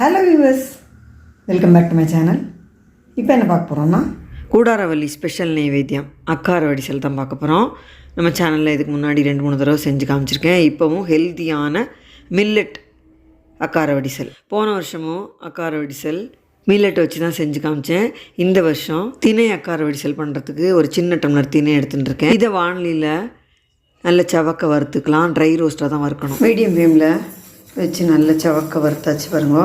Hello viewers welcome back to my channel இப்போ என்ன பார்க்க போகிறோம்னா கூடாரவல்லி ஸ்பெஷல் நெய்வேத்தியம் அக்கார வடிசல் தான் பார்க்க போகிறோம் நம்ம சேனலில் இதுக்கு முன்னாடி ரெண்டு மூணு தடவை செஞ்சு காமிச்சிருக்கேன். இப்போவும் ஹெல்த்தியான மில்லட் அக்கார வடிசல். போன வருஷமும் அக்கார வடிசல் மில்லட் வச்சு தான் செஞ்சு காமிச்சேன். இந்த வருஷம் திணை அக்கார வடிசல் பண்ணுறதுக்கு ஒரு சின்ன டம்ளர் திணை எடுத்துகிட்டு இருக்கேன். இதை வானலியில் நல்ல சவக்க வறுத்துக்கலாம் ட்ரை ரோஸ்ட்டாக தான் வறுக்கணும். மீடியம் ஃப்ளேமில் வச்சு நல்லா சவக்க வறுத்தாச்சு பாருங்க.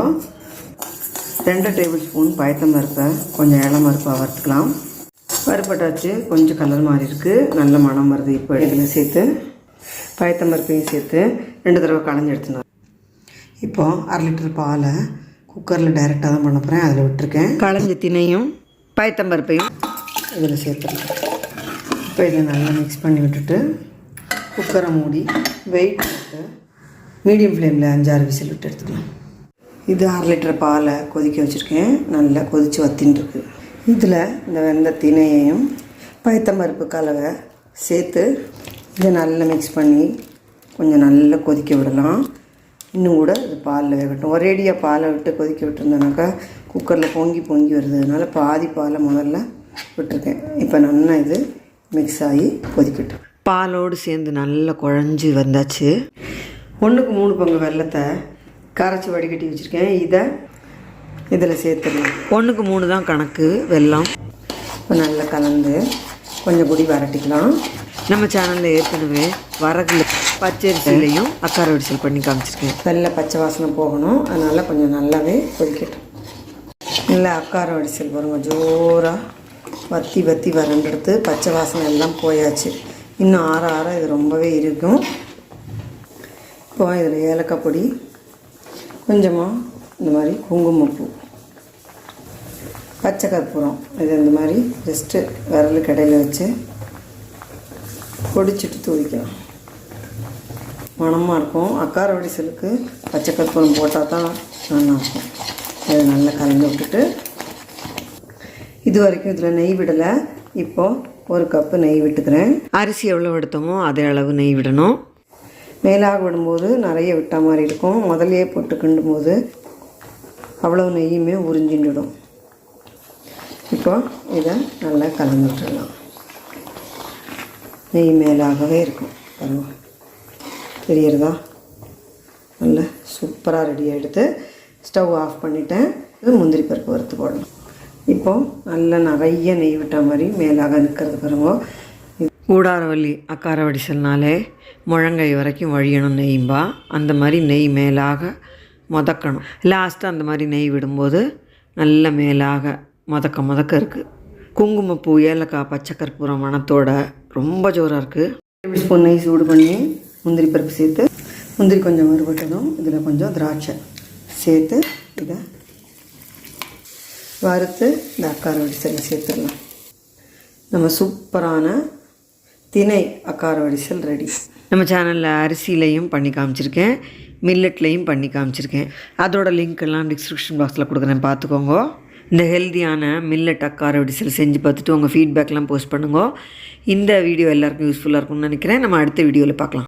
ரெண்டு டேபிள் ஸ்பூன் பயத்தம் பருப்பை கொஞ்சம் இளம் பருப்பாக வறுத்துக்கலாம். வறுப்பட்டாச்சு கொஞ்சம் கலர் மாறி இருக்குது நல்ல மணம் வருது இப்போ இதில் சேர்த்து. பயத்தம் பருப்பையும் சேர்த்து ரெண்டு தடவை களைஞ்சி எடுத்துனோம் இப்போ அரை லிட்டர் பாலை குக்கரில் டைரெக்டாக தான் பண்ண போகிறேன் அதில் விட்டுருக்கேன். களைஞ்ச தினையும் பயத்தம்பருப்பையும் இதில் சேர்த்துருக்கேன். இப்போ இதை நல்லா மிக்ஸ் பண்ணி விட்டுட்டு குக்கரை மூடி வெயிட் போட்டு மீடியம் ஃப்ளேமில் அஞ்சாறு விசில் விட்டு எடுத்துக்கலாம். இது அரை லிட்டர் பாலை கொதிக்க வச்சுருக்கேன். நல்லா கொதித்து வத்தின்ட்டுருக்கு இதில் இந்த வெந்த திணையையும் பயத்தம்பருப்பு கலவை சேர்த்து இதை நல்லா மிக்ஸ் பண்ணி கொஞ்சம் நல்லா கொதிக்க விடலாம். இன்னும் கூட இது பாலில் வேகட்டும். ஒரேடியாக பாலை விட்டு கொதிக்க விட்டுருந்தோனாக்கா குக்கரில் பொங்கி பொங்கி வருது அதனால் பாதி பாலை முதல்ல விட்டுருக்கேன். இப்போ நல்லா இது மிக்ஸ் ஆகி கொதிக்கட்டும். பாலோடு சேர்ந்து நல்லா குழஞ்சி வந்தாச்சு. ஒன்றுக்கு மூணு பங்கு வெள்ளத்தை கரைச்சி வடிகட்டி வச்சுருக்கேன். இதை இதில் சேர்த்துடலாம் ஒன்றுக்கு மூணு தான் கணக்கு வெல்லம் இப்போ நல்லா கலந்து கொஞ்சம் குடி வரட்டிக்கலாம் நம்ம சேனலில் ஏற்கனவே வரகுல பச்சரிசிலையும் அக்கார வடிசல் பண்ணி காமிச்சிருக்கேன். வெள்ளை பச்சை வாசனை போகணும். அதனால் கொஞ்சம் நல்லாவே கொதிக்கட்டும். நல்லா அக்கார வடிசல் பாருங்க. ஜோராக வத்தி வத்தி வறண்டெடுத்து பச்சை வாசனை எல்லாம் போயாச்சு. இன்னும் ஆற ஆற இது ரொம்பவே இருக்கும். இப்போ இதில் ஏலக்காய் பொடி கொஞ்சமாக இந்த மாதிரி குங்குமப்பூ பச்சை கற்பூரம் இது இந்த மாதிரி ஜஸ்ட்டு விரல் கடையில் வச்சு பொடிச்சிட்டு தூவிக்கலாம். மணமாக இருக்கும். அக்கார வடிசலுக்கு பச்சை கற்பூரம் போட்டால் தான் நல்லாயிருக்கும் அதை நல்லா கலந்து விட்டுட்டு இது வரைக்கும் இதில் நெய் விடலை. இப்போது ஒரு கப்பு நெய் விட்டுக்கிறேன். அரிசி எவ்வளோ எடுத்தோமோ அதே அளவு நெய் விடணும். மேலாக விடும்போது நிறைய விட்ட மாதிரி இருக்கும். முதலையே போட்டு கிண்டும் போது அவ்வளோ நெய்யுமே உறிஞ்சிட்டுடும் இப்போ இதை நல்லா கலந்து விட்டுடலாம் நெய் மேலாகவே இருக்கும். பாருங்க. தெரியறதா? நல்ல சூப்பராக ரெடி எடுத்து ஸ்டவ் ஆஃப் பண்ணிட்டேன். இது முந்திரி பருப்பு வறுத்து போடணும். இப்போ நல்லா நிறைய நெய் விட்ட மாதிரி மேலாக நிற்கிறது பாருங்க. கூடாரவல்லி அக்கார வடிசல்னாலே முழங்கை வரைக்கும் வழியணும் நெய்யும்பா. அந்த மாதிரி நெய் மேலாக முதக்கணும். லாஸ்ட்டு அந்த மாதிரி நெய் விடும்போது நல்ல மேலாக மொதக்க முதக்க இருக்குது குங்குமப்பூ ஏலக்காய் பச்சை கற்பூரம் மணத்தோட ரொம்ப ஜோராக இருக்குது டேபிள் ஸ்பூன் நெய் சூடு பண்ணி முந்திரி பருப்பு சேர்த்து முந்திரி கொஞ்சம் வறுபட்டதும் இதில் கொஞ்சம் திராட்சை சேர்த்து இதை வறுத்து இந்த அக்கார வடிசலில் சேர்த்துடலாம். நம்ம சூப்பரான திணை அக்கார வடிசல் ரெடி. நம்ம சேனலில் அரிசிலையும் பண்ணி காமிச்சிருக்கேன். மில்லட்லேயும் பண்ணி காமிச்சிருக்கேன். அதோட லிங்க் எல்லாம் டிஸ்கிரிப்ஷன் பாக்ஸில் கொடுக்குறேன். பார்த்துக்கோங்க. இந்த ஹெல்த்தியான மில்லட் அக்கார வடிசல் செஞ்சு பார்த்துட்டு உங்கள் ஃபீட்பேக்லாம் போஸ்ட் பண்ணுங்க. இந்த வீடியோ எல்லாருக்கும் யூஸ்ஃபுல்லாக இருக்கும்னு நினைக்கிறேன். நம்ம அடுத்த வீடியோவில் பார்க்கலாம்.